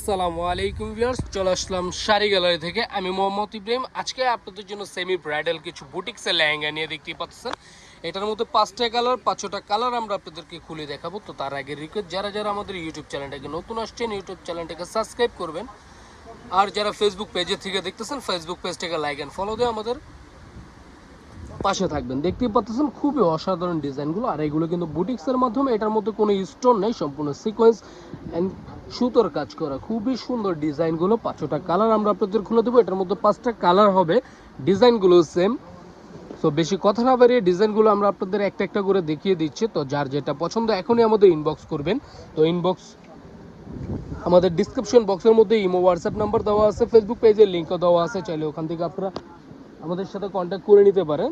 আসসালামু আলাইকুম ভিউয়ার্স, চলে আসলাম শাড়ি গ্যালারি থেকে। আমি মোহাম্মদ ইব্রাহিম। আজকে আপনাদের জন্য সেমি ব্রাইডাল কিছু বুটিক্সের লেহেঙ্গা নিয়ে দেখতে পাচ্ছেন। এটার মধ্যে পাঁচটা কালার পাঁচটা কালার আমরা আপনাদেরকে খুলে দেখাবো। তো তার আগে রিকোয়েস্ট যারা যারা আমাদের ইউটিউব চ্যানেলটাকে নতুন আসছেন ইউটিউব চ্যানেলটাকে সাবস্ক্রাইব করবেন। আর যারা ফেসবুক পেজের থেকে দেখতেছেন ফেসবুক পেজটাকে লাইক অ্যান্ড ফলো দিয়ে আমাদের পাশে থাকবেন। দেখতেই পাচ্ছেন খুবই অসাধারণ ডিজাইনগুলো আর এগুলো কিন্তু বুটিক্সের মাধ্যমে এটার মধ্যে কোনো স্টোন নেই, সম্পূর্ণ সিকোয়েন্স অ্যান্ড সুতোর কাজ করা। খুবই সুন্দর ডিজাইনগুলো, পাঁচটা কালার আমরা আপনাদের খুলে দেবো। এটার মধ্যে পাঁচটা কালার হবে। ডিজাইনগুলো সেম সো বেশি কথা না বাড়িয়ে ডিজাইনগুলো আমরা আপনাদের একটা একটা করে দেখিয়ে দিচ্ছি। তো যার যেটা পছন্দ, এখনই আমাদের ইনবক্স করবেন। তো ইনবক্স আমাদের ডিসক্রিপশন বক্সের মধ্যে ইমো হোয়াটসঅ্যাপ নাম্বার দেওয়া আছে ফেসবুক পেজের লিঙ্কও দেওয়া আছে। চাইলে ওখান থেকে আপনারা আমাদের সাথে কন্ট্যাক্ট করে নিতে পারেন।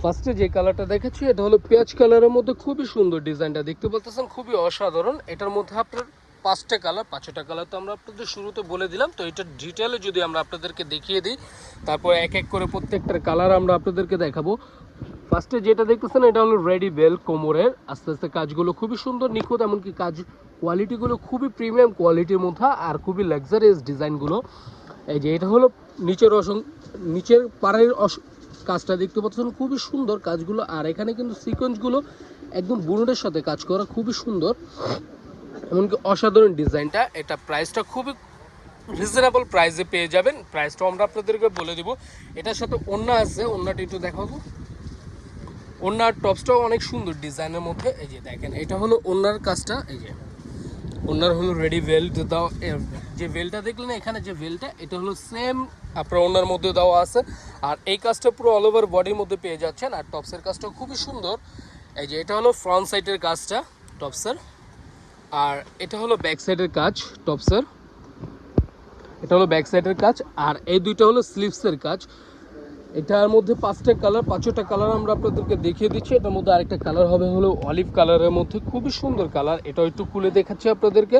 ফার্স্টে যে কালারটা দেখাচ্ছি, এটা হলো পেঁয়াজ কালারের মধ্যে খুবই সুন্দর ডিজাইনটা। দেখতে বলতেছেন খুবই অসাধারণ। এটার মধ্যে আপনার পাঁচটা কালার পাঁচটা কালার তো আমরা আপনাদের শুরুতে বলে দিলাম, তো এটা ডিটেলে যদি আমরা আপনাদেরকে দেখিয়ে দিই, তারপর এক এক করে প্রত্যেকটার কালার আমরা আপনাদেরকে দেখাবো। ফার্স্টে যেটা দেখতেছেন, এটা হলো রেডি বেল কোমরের। আস্তে আস্তে কাজগুলো খুবই সুন্দর, নিখুঁত, এমনকি কাজ কোয়ালিটিগুলো খুবই প্রিমিয়াম কোয়ালিটির মধ্যে আর খুবই লাক্সারিয়াস ডিজাইনগুলো এই যে এটা হলো নিচের অসং নিচের পাড়ের অস- কাজটা দেখতে পাচ্ছেন, খুবই সুন্দর কাজগুলো। আর এখানে কিন্তু সিকোয়েন্সগুলো একদম বুনটের সাথে কাজ করা খুবই সুন্দর। এমনকি অসাধারণ ডিজাইনটা, এটা প্রাইসটা খুবই রিজনেবল প্রাইসে পেয়ে যাবেন। প্রাইসটাও আমরা আপনাদেরকে বলে দিব। এটার সাথে ওন্না আছে ওন্নাটা একটু দেখাবো। ওন্নার টপসটাও অনেক সুন্দর ডিজাইনের মধ্যে। এই যে দেখেন, এটা হলো ওন্নার কাজটা। এই যে ওনার হলো রেডি বেল্ট দাও যে বেলটা দেখলেন, এখানে যে বেলটা এটা হলো সেম আপনার ওনার মধ্যে দেওয়া আছে। আর এই কাজটা পুরো অল ওভার বডির মধ্যে পেয়ে যাচ্ছেন। আর টপসের কাজটা খুবই সুন্দর। এই যে, এটা হলো ফ্রন্ট সাইডের কাজটা টপসের আর এটা হলো ব্যাক সাইডের কাজ টপসের এটা হলো ব্যাক সাইডের কাজ, আর এই দুইটা হলো স্লিভসের কাজ। এটার মধ্যে পাঁচটা কালার পাঁচটা কালার আমরা আপনাদেরকে দেখিয়ে দিচ্ছি। এটার মধ্যে আরেকটা কালার হবে হলো অলিভ কালারের মধ্যে। খুবই সুন্দর কালার এটাও একটু খুলে দেখাচ্ছি আপনাদেরকে।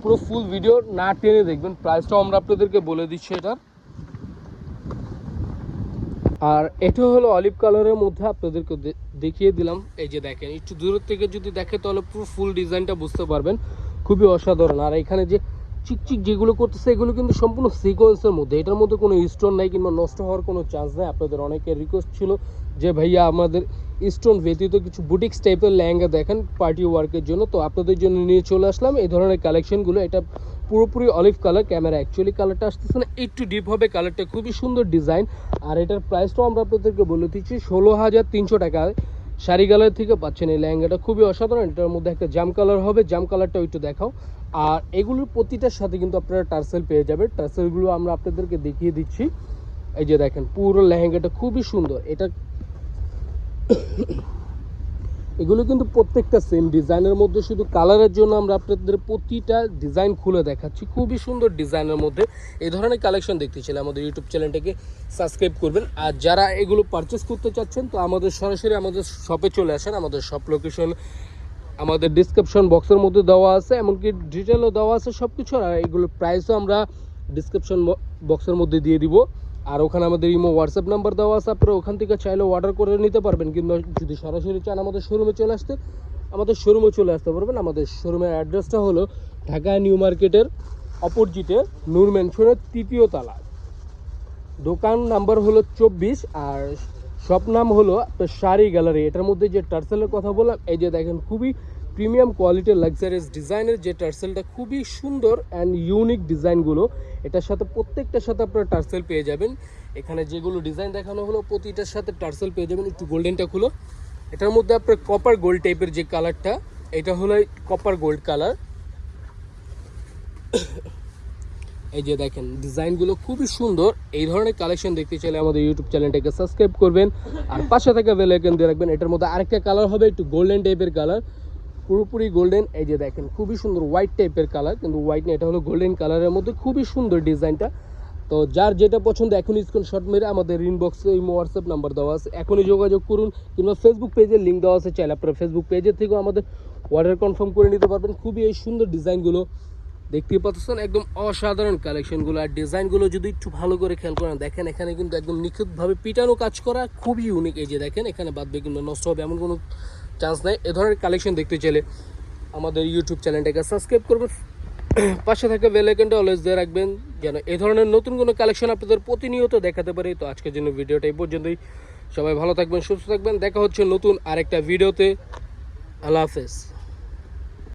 পুরো ফুল ভিডিও না টেনে দেখবেন। প্রাইসটাও আমরা আপনাদেরকে বলে দিচ্ছি এটার। আর এটা হলো অলিভ কালারের মধ্যে আপনাদেরকে দেখিয়ে দিলাম। এই যে দেখেন, একটু দূরের থেকে যদি দেখে, তাহলে পুরো ফুল ডিজাইনটা বুঝতে পারবেন। খুবই অসাধারণ। আর এখানে যে চিকচিক যেগুলো করতেছে, এগুলো কিন্তু সম্পূর্ণ সিকোয়েন্সের মধ্যে। এটার মধ্যে কোনো স্টোন নাই কিংবা নষ্ট হওয়ার কোনো চান্স নেই। আপনাদের অনেকের রিকোয়েস্ট ছিল যে, ভাইয়া, আমাদের স্টোন ব্যতীত কিছু বুটিক্স টাইপের লেহেঙ্গা দেখেন পার্টি ওয়ার্কের জন্য। তো আপনাদের জন্য নিয়ে চলে আসলাম। এই ধরনের কালেকশনগুলো এটা পুরোপুরি অলিভ কালার ক্যামেরা অ্যাকচুয়ালি কালারটা আসতেছে না, একটু ডিপ হবে কালারটা খুবই সুন্দর ডিজাইন আর এটার প্রাইসটাও আমরা আপনাদেরকে বলে দিচ্ছি, ষোলো হাজার তিনশো টাকায় শাড়ি কালার থেকে পাচ্ছেন এই লেহেঙ্গাটা, খুবই অসাধারণ। এটার মধ্যে একটা জাম কালার হবে জাম কালারটাও একটু দেখাও। আর এগুলোর প্রতিটার সাথে কিন্তু আপনারা টার্সেল পেয়ে যাবেন। টার্সেলগুলো আমরা আপনাদেরকে দেখিয়ে দিচ্ছি। এই যে দেখেন, পুরো লেহেঙ্গাটা খুবই সুন্দর। এটা এগুলো কিন্তু প্রত্যেকটা সেম ডিজাইনের মধ্যে, শুধু কালারের জন্য আমরা আপনাদের প্রতিটা ডিজাইন খুলে দেখাচ্ছি। খুবই সুন্দর ডিজাইনের মধ্যে এই ধরনের কালেকশন দেখতে চাইলে আমাদের ইউটিউব চ্যানেলটাকে সাবস্ক্রাইব করবেন। আর যারা এগুলো পারচেস করতে চাচ্ছেন, তো আমাদের সরাসরি আমাদের শপে চলে আসেন। আমাদের শপ লোকেশন আমাদের ডিসক্রিপশন বক্সের মধ্যে দেওয়া আছে, এমনকি ডিটেলও দেওয়া আছে সব কিছু আর এগুলোর প্রাইসও আমরা ডিসক্রিপশন বক্সের মধ্যে দিয়ে দিব। আর ওখানে আমাদের ইমো হোয়াটসঅ্যাপ নাম্বার দেওয়া আছে, আপনারা ওখান থেকে চাইলে অর্ডার করে নিতে পারবেন। কিন্তু যদি সরাসরি চান আমাদের শোরুমে চলে আসতে, আমাদের শোরুমে চলে আসতে পারবেন। আমাদের শোরুমের অ্যাড্রেসটা হলো ঢাকা নিউ মার্কেটের অপোজিটে নূর ম্যানশনের তৃতীয় তলা দোকান নাম্বার হলো চব্বিশ, আর শপ নাম হলো শাড়ি গ্যালারি এটার মধ্যে যে টার্সেলের কথা বললাম, এই যে দেখেন, খুবই প্রিমিয়াম কোয়ালিটির লাক্সারিয়াস ডিজাইনের যে টার্সেলটা খুবই সুন্দর অ্যান্ড ইউনিক ডিজাইনগুলো এটার সাথে প্রত্যেকটার সাথে আপনারা টার্সেল পেয়ে যাবেন। এখানে যেগুলো ডিজাইন দেখানো হলো, প্রতিটার সাথে টার্সেল পেয়ে যাবেন। একটু গোল্ডেনটা খুলো। এটার মধ্যে আপনার কপার গোল্ড টাইপের যে কালারটা এটা হলো কপার গোল্ড কালার এই যে দেখেন ডিজাইনগুলো খুবই সুন্দর। এই ধরনের কালেকশন দেখতে চাইলে আমাদের ইউটিউব চ্যানেলটাকে সাবস্ক্রাইব করবেন। আর পাশে থাকা বেল দিয়ে রাখবেন। এটার মধ্যে আরেকটা কালার হবে, একটু গোল্ডেন টাইপের কালার পুরোপুরি গোল্ডেন এই যে দেখেন, খুবই সুন্দর হোয়াইট টাইপের কালার কিন্তু হোয়াইট না, এটা হলো গোল্ডেন কালারের মধ্যে খুবই সুন্দর ডিজাইনটা। তো যার যেটা পছন্দ, এখনই স্ক্রিনশট মেরে আমাদের ইনবক্সে এই হোয়াটসঅ্যাপ নাম্বার দেওয়া আছে। এখনই যোগাযোগ করুন, কিংবা ফেসবুক পেজের লিঙ্ক দেওয়া আছে, চাইলে আপনারা ফেসবুক পেজের থেকেও আমাদের অর্ডার কনফার্ম করে নিতে পারবেন। খুবই এই সুন্দর ডিজাইনগুলো দেখতেই পাচ্ছেন, একদম অসাধারণ কালেকশনগুলো আর ডিজাইনগুলো যদি একটু ভালো করে খেয়াল করেন, দেখেন এখানে কিন্তু একদম নিখুঁতভাবে পিটানো কাজ করা, খুবই ইউনিক এই যে দেখেন, এখানে বাদবে কিন্তু নষ্ট হবে এমন কোনো চান্স নেয়। এ ধরনের কালেকশন দেখতে চাইলে আমাদের ইউটিউব চ্যানেলটাকে সাবস্ক্রাইব করবেন। পাশে থাকা বেলাইকনটা অলওয়েজ দিয়ে রাখবেন, যেন এ ধরনের নতুন কোনো কালেকশন আপনাদের প্রতিনিয়ত দেখাতে পারি। তো আজকের জন্য ভিডিওটা এই পর্যন্তই। সবাই ভালো থাকবেন, সুস্থ থাকবেন। দেখা হচ্ছে নতুন আরেকটা ভিডিওতে। আল্লাহ হাফেজ।